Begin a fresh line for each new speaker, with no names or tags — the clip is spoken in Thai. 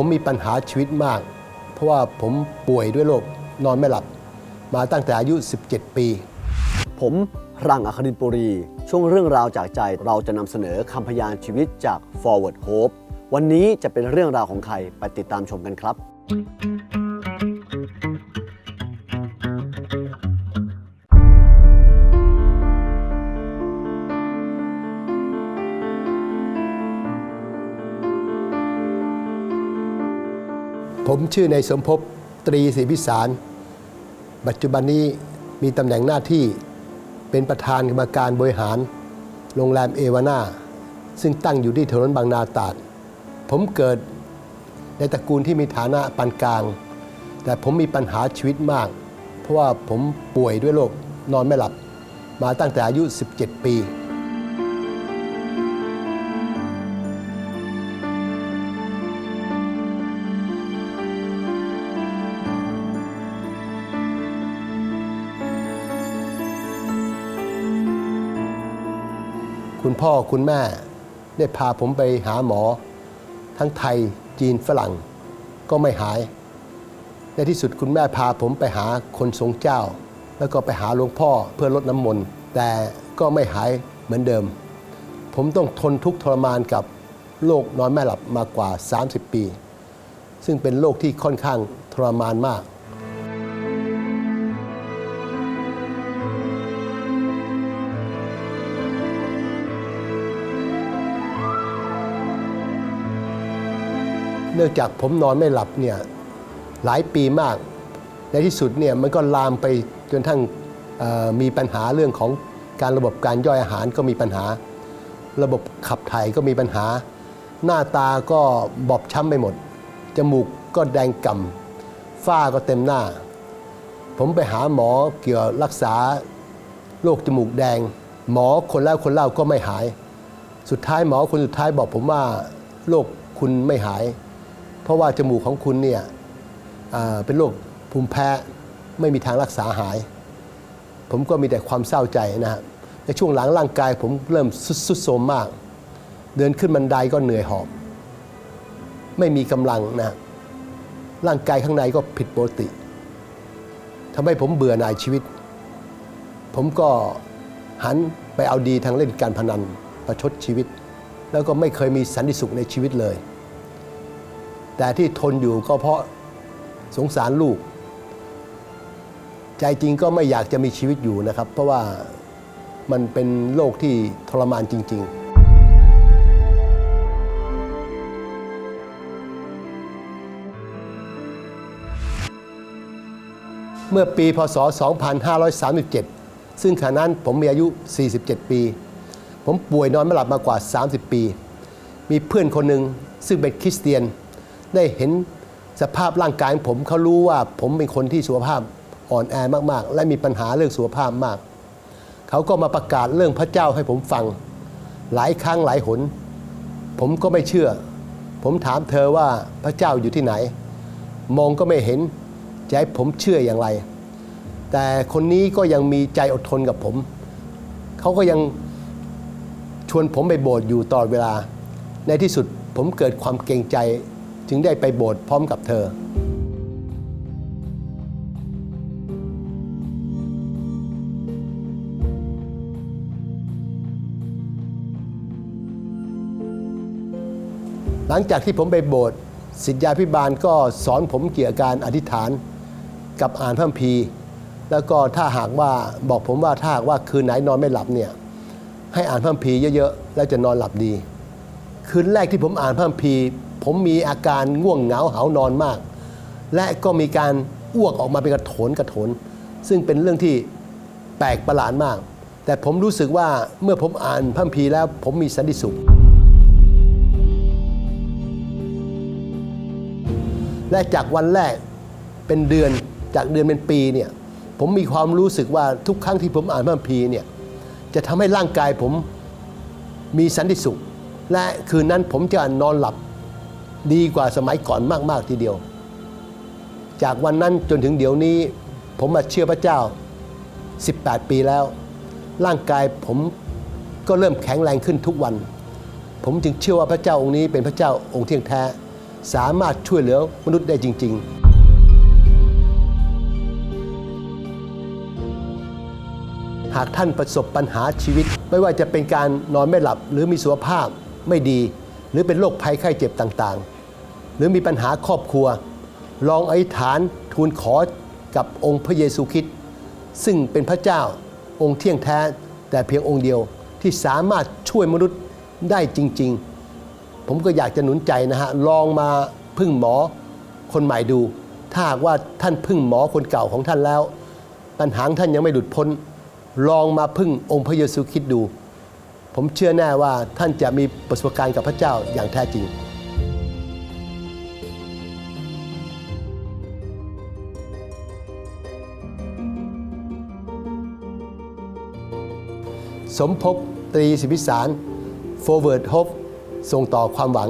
ผมมีปัญหาชีวิตมาก เพราะว่าผมป่วยด้วยโรคนอนไม่หลับ มาตั้งแต่อายุ 17 ปี
ผมรังอครินปุรี ช่วงเรื่องราวจากใจเราจะนำเสนอคำพยานชีวิตจาก Forward Hope วันนี้จะเป็นเรื่องราวของใครไปติดตามชมกันครับ
ผมชื่อนายสมภพตรีศรีพิสาร ปัจจุบันนี้มีตำแหน่งหน้าที่เป็นประธานกรรมการบริหาร โรงแรมเอวาน่าซึ่งตั้งอยู่ที่ถนนบางนาตราด ผมเกิดในตระกูลที่มีฐานะปานกลาง แต่ผมมีปัญหาชีวิตมาก เพราะว่าผมป่วยด้วยโรคนอนไม่หลับ มาตั้งแต่อายุ 17 ปี คุณพ่อคุณแม่ได้พาผมไปหาหมอ ทั้งไทยจีนฝรั่งก็ไม่หาย ในที่สุดคุณแม่พาผมไปหาคนทรงเจ้า แล้วก็ไปหาหลวงพ่อเพื่อลดน้ำมนต์ แต่ก็ไม่หายเหมือนเดิม ผมต้องทนทุกข์ทรมานกับโรคนอนไม่หลับมากว่า 30 ปี ซึ่งเป็นโรคที่ค่อนข้างทรมานมาก เนื่องจากผมนอนไม่หลับเนี่ยหลายปีมาก ในที่สุดเนี่ยมันก็ลามไปจนทั้งมีปัญหาเรื่องของการระบบการย่อยอาหารก็มีปัญหา ระบบขับถ่ายก็มีปัญหา หน้าตาก็บอบช้ำไปหมด จมูกก็แดงก่ำฝ้าก็เต็มหน้า ผมไปหาหมอเกี่ยวรักษาโรคจมูกแดง หมอคนแล้วคนเล่าก็ไม่หาย สุดท้ายหมอคนสุดท้ายบอกผมว่าโรคคุณไม่หาย เพราะว่าจมูกของคุณเนี่ยเป็นโรคภูมิแพ้ไม่มีทางรักษาหาย ผมก็มีแต่ความเศร้าใจนะฮะในช่วงหลังร่างกายผมเริ่มสุดสุดโทมมาก เดินขึ้นบันไดก็เหนื่อยหอบ ไม่มีกำลังนะร่างกายข้างในก็ผิดปกติทำให้ผมเบื่อหน่ายชีวิต ผมก็หันไปเอาดีทางเล่นการพนันประชดชีวิต แล้วก็ไม่เคยมีสันติสุขในชีวิตเลย แต่ที่ทนอยู่ก็เพราะสงสารลูก ใจจริงก็ไม่อยากจะมีชีวิตอยู่นะครับ เพราะว่ามันเป็นโรคที่ทรมานจริง ๆเมื่อปีพศ 2537 ซึ่งขณะนั้นผมมีอายุ 47 ปี ผมป่วยนอนไม่หลับมากว่า 30 ปี มีเพื่อนคนหนึ่งซึ่งเป็นคริสเตียน ได้เห็นสภาพร่างกายของผมเขารู้ว่าผมเป็นคนที่สุขภาพอ่อนแอมากๆ และมีปัญหาเรื่องสุขภาพมาก เขาก็มาประกาศเรื่องพระเจ้าให้ผมฟัง หลายครั้งหลายหน ผมก็ไม่เชื่อ ผมถามเธอว่าพระเจ้าอยู่ที่ไหน มองก็ไม่เห็นจะให้ผมเชื่ออย่างไร แต่คนนี้ก็ยังมีใจอดทนกับผม เขาก็ยังชวนผมไปโบสถ์อยู่ตลอดเวลา ในที่สุดผมเกิดความเกรงใจ จึงได้ไปโบสถ์พร้อมกับเธอ หลังจากที่ผมไปโบสถ์ศิษยาพิบาลก็สอนผมเกี่ยวกับการอธิษฐานกับอ่านพระคัมภีร์แล้วก็ถ้าหากว่าบอกผมว่าถ้าหากว่าคืนไหนนอนไม่หลับเนี่ยให้อ่านพระคัมภีร์เยอะๆแล้วจะนอนหลับดี คืนแรกที่ผมอ่านพระคัมภีร์ ผมมีอาการง่วงเหงาเหานอนมาก และก็มีการอ้วกออกมาเป็นกระโถนกระโถน ซึ่งเป็นเรื่องที่แปลกประหลาดมาก แต่ผมรู้สึกว่าเมื่อผมอ่านพระคัมภีร์แล้วผมมีสันติสุข และจากวันแรกเป็นเดือนจากเดือนเป็นปีเนี่ยผมมีความรู้สึกว่าทุกครั้งที่ผมอ่านพระคัมภีร์เนี่ยจะทำให้ร่างกายผมมีสันติสุข และคืนนั้นผมจะนอนหลับ ดีกว่าสมัยก่อนมาก ๆ ทีเดียว จากวันนั้นจนถึงเดี๋ยวนี้ ผมมาเชื่อพระเจ้า 18 ปีแล้ว ร่างกายผมก็เริ่มแข็งแรงขึ้นทุกวัน ผมจึงเชื่อว่าพระเจ้าองค์นี้เป็นพระเจ้าองค์เที่ยงแท้ สามารถช่วยเหลือมนุษย์ได้จริงๆหากท่านประสบปัญหาชีวิต ไม่ว่าจะเป็นการนอนไม่หลับหรือมีสุขภาพไม่ดี หรือเป็นโรคภัยไข้เจ็บต่างๆ หรือมีปัญหาครอบครัว ลองอธิษฐานทูลขอกับองค์พระเยซูคริสต์ซึ่งเป็นพระเจ้าองค์เที่ยงแท้ แต่เพียงองค์เดียวที่สามารถช่วยมนุษย์ได้จริง ๆ ผมก็อยากจะหนุนใจนะฮะลองมาพึ่งหมอคนใหม่ดู ถ้าหากว่าท่านพึ่งหมอคนเก่าของท่านแล้ว ปัญหาท่านยังไม่หลุดพ้น ลองมาพึ่งองค์พระเยซูคริสต์ดู ผมเชื่อแน่ว่าท่านจะมีประสบการณ์กับพระเจ้าอย่างแท้จริง สมภพตรีสิพิสาร Forward Hope ส่งต่อความหวัง